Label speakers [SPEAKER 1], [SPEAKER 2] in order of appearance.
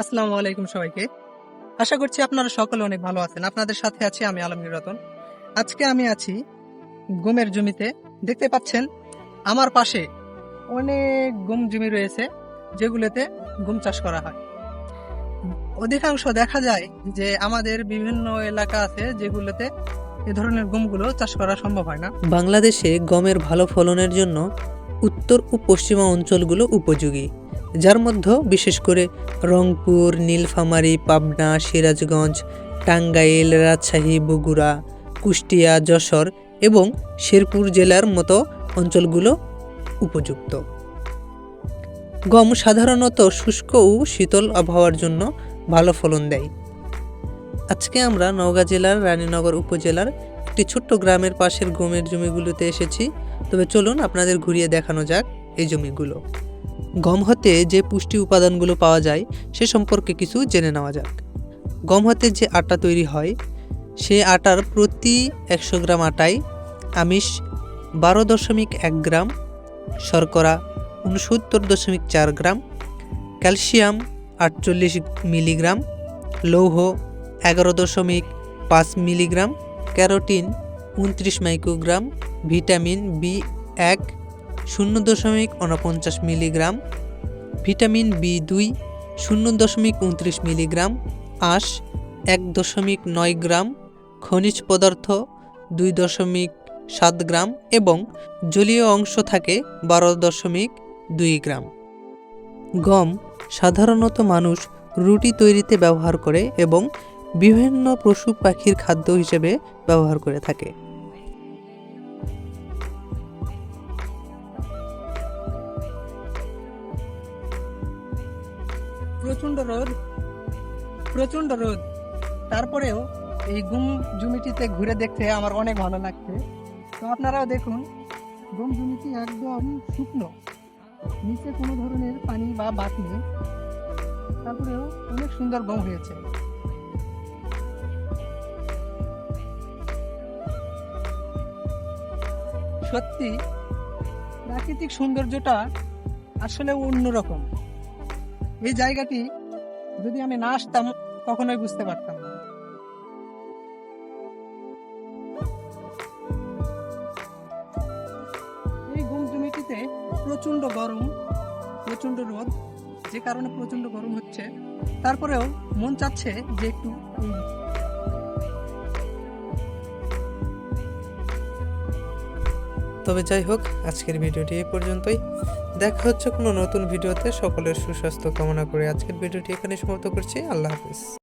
[SPEAKER 1] আসসালামু আলাইকুম সবাইকে। আশা করছি আপনারা সকলে অনেক ভালো আছেন। আপনাদের সাথে আছি আমি আলমগীর রতন। আজকে আমি আছি গমের জমিতে। দেখতে পাচ্ছেন, আমার পাশে অনেক গম জমি রয়েছে, যেগুলোতে গম চাষ করা হয়। অধিকাংশ দেখা যায় যে আমাদের বিভিন্ন এলাকা আছে যেগুলোতে এ ধরনের গমগুলো চাষ করা সম্ভব হয় না।
[SPEAKER 2] বাংলাদেশে গমের ভালো ফলনের জন্য উত্তর ও পশ্চিমা অঞ্চলগুলো উপযোগী। যার মধ্যে বিশেষ করে রংপুর, নীলফামারী, পাবনা, সিরাজগঞ্জ, টাঙ্গাইল, রাজশাহী, বগুড়া, কুষ্টিয়া, যশোর এবং শেরপুর জেলার মতো অঞ্চলগুলো উপযুক্ত। গম সাধারণত শুষ্ক ও শীতল আবহাওয়ার জন্য ভালো ফলন দেয়। আজকে আমরা নওগাঁ জেলার, রানীনগর উপজেলার একটি ছোট্ট গ্রামের পাশের গমের জমিগুলোতে এসেছি। তবে চলুন আপনাদের ঘুরিয়ে দেখানো যাক এই জমিগুলো। গম হতে যে পুষ্টি উপাদানগুলো পাওয়া যায়, সে সম্পর্কে কিছু জেনে নেওয়া যাক। গম হতে যে আটা তৈরি হয়, সে আটার প্রতি একশো গ্রাম আটায় আমিষ বারো দশমিক এক গ্রাম, শর্করা উনসত্তর দশমিক চার গ্রাম, ক্যালসিয়াম আটচল্লিশ মিলিগ্রাম, লৌহ এগারো দশমিক পাঁচ মিলিগ্রাম, ক্যারোটিন উনত্রিশ মাইক্রোগ্রাম, ভিটামিন বি এক শূন্য দশমিক উনপঞ্চাশ মিলিগ্রাম, ভিটামিন বি দুই, শূন্য দশমিক উনত্রিশ মিলিগ্রাম, আঁশ এক দশমিক নয় গ্রাম, খনিজ পদার্থ দুই দশমিক সাত গ্রাম এবং জলীয় অংশ থাকে বারো দশমিক দুই গ্রাম। গম সাধারণত মানুষ রুটি তৈরিতে ব্যবহার করে এবং বিভিন্ন পশু পাখির খাদ্য হিসেবে ব্যবহার করে থাকে।
[SPEAKER 1] প্রচণ্ড রোদ প্রচণ্ড রোদ। তারপরেও এই গুম জমিটিতে ঘুরে দেখতে আমার অনেক ভালো লাগছে। তো আপনারাও দেখুন গুম জমিটি একদম শুকনো। নিচে কোনো ধরনের পানি বা বাত নেই। তারপরেও অনেক সুন্দর গম হয়েছে। সত্যি, প্রাকৃতিক সৌন্দর্যটা আসলে অন্যরকম। এই জায়গাটি যদি আমি না আসতাম, কখনোই বুঝতে পারতাম না। এই গম জমিটিতে প্রচণ্ড গরম প্রচণ্ড রোদ, যে কারণে প্রচণ্ড গরম হচ্ছে। তারপরেও মন চাচ্ছে যে একটু
[SPEAKER 2] তবে যাই হোক, আজকের ভিডিওটি এই পর্যন্তই। দেখা হচ্ছে কোনো নতুন ভিডিওতে। সকলের সুস্বাস্থ্য কামনা করে আজকের ভিডিওটি এখানে সমাপ্ত করছি। আল্লাহ হাফিজ।